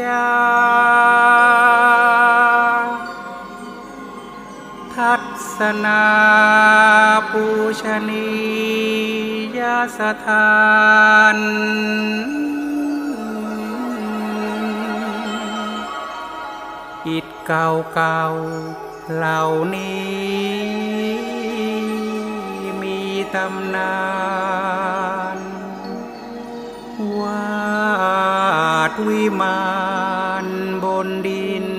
ยา ทัศนาปูชนียสถานอิดเก่าเก่าเหล่านี้ มีตำนานาดวิม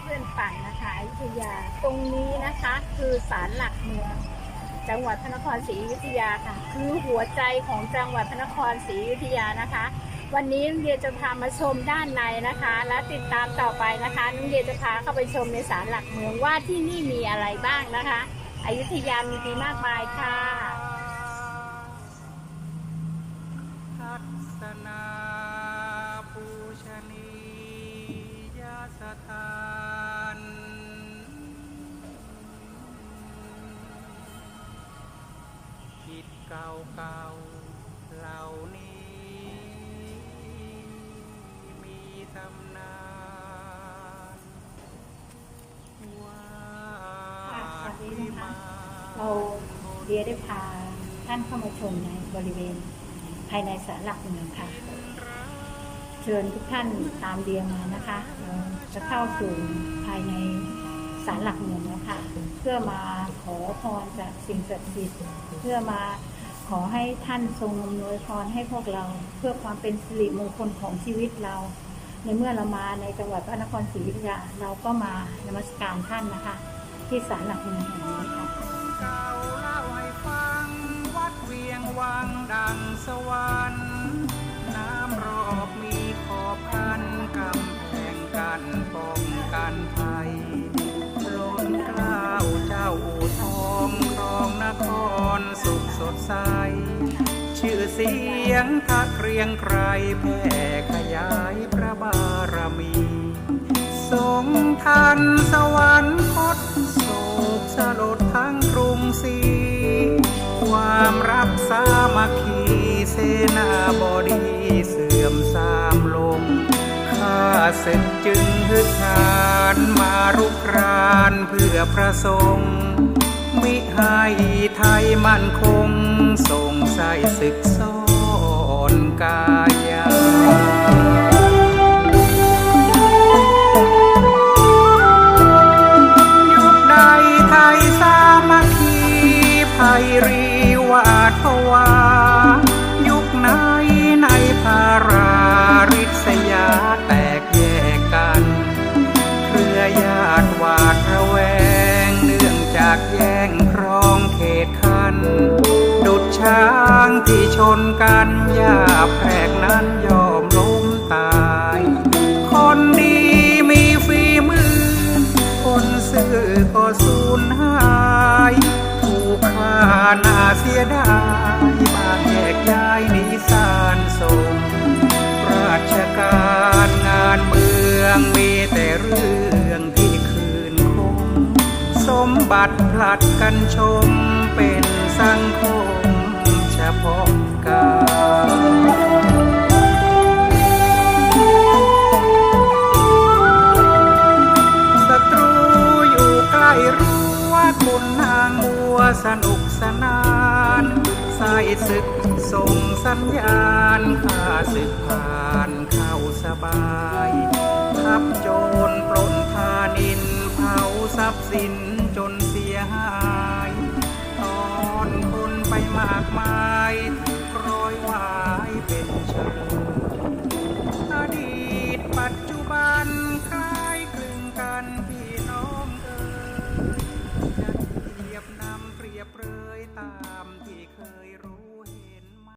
เพื่อนปั่นนะคะอยุธยา ตรงนี้นะคะคือศาลหลักเมืองจังหวัดพระนครศรีอยุธยาค่ะ คือหัวใจของจังหวัดพระนครศรีอยุธยานะคะ วันนี้น้องเดียจะพามาชมด้านในนะคะ และติดตามต่อไปนะคะน้องเดียจะพาเข้าไปชมในศาลหลักเมืองว่าที่นี่มีอะไรบ้างนะคะอยุธยามีดีมากมายค่ะทัศนาปูชนียสถา เก่าเก่าๆเหล่านี้ มีตำนานว่าค่ะสวัสดีนะคะวิมนเราเดียได้พาท่านเข้ามาชมในบริเวณภายในศาลหลักเมืองค่ะ เชิญทุกท่านตามเดียมานะคะเราจะเข้าสู่ภายในศาลหลักเมืองแล้วค่ะ เพื่อมาขอพรจากสิ่งศักดิ์สิทธิ์เพื่อมา ขอให้ท่านทรงอำนวยพรให้พวกเราเพื่อความเป็นสิริมงคลของชีวิตเรา ในเมื่อเรามาในจังหวัดพระนครศรีอยุธยาเราก็มานมัสการท่านนะคะ ที่ศาลหลักเมืองแห่งนี้ค่ะเก่าเล่าให้ฟังวัดเวียงวังดังสวรรค์ ใส ชื่อเสียงทักเกรียงไกรแผ่ขยายพระบารมี ทรงทันสวรรคตโศกสลดทั้งกรุงศรีความรักสามัคคีเสนาบดีเสื่อมสามลงข้าศึกจึงฮึกหานมารุกรานเพื่อพระทรงฆ์ มิให้ไทยมั่นคงส่งใส่ศึกซ่อนกายายุคใดไทยสามัคคีภัยรีวาดภวา ยาแพกนั้นยอมล้มตาย คนดีมีฝีมือ คนซื่อก็สูญหายถูกฆ่าน่าเสียดายบางแยกย้ายนีสารส่งราชการงานเมืองมีแต่เรื่องที่คืนคง สมบัติผลัดกันชมเป็นสังคม สนุกสนานใส่ศึกส่งสัญญาณข้าศึกผ่านเข้าสบายทับโจรปล้นทานินเผาทรัพย์สินจนเสียหาย ตอนคนไปมากมาย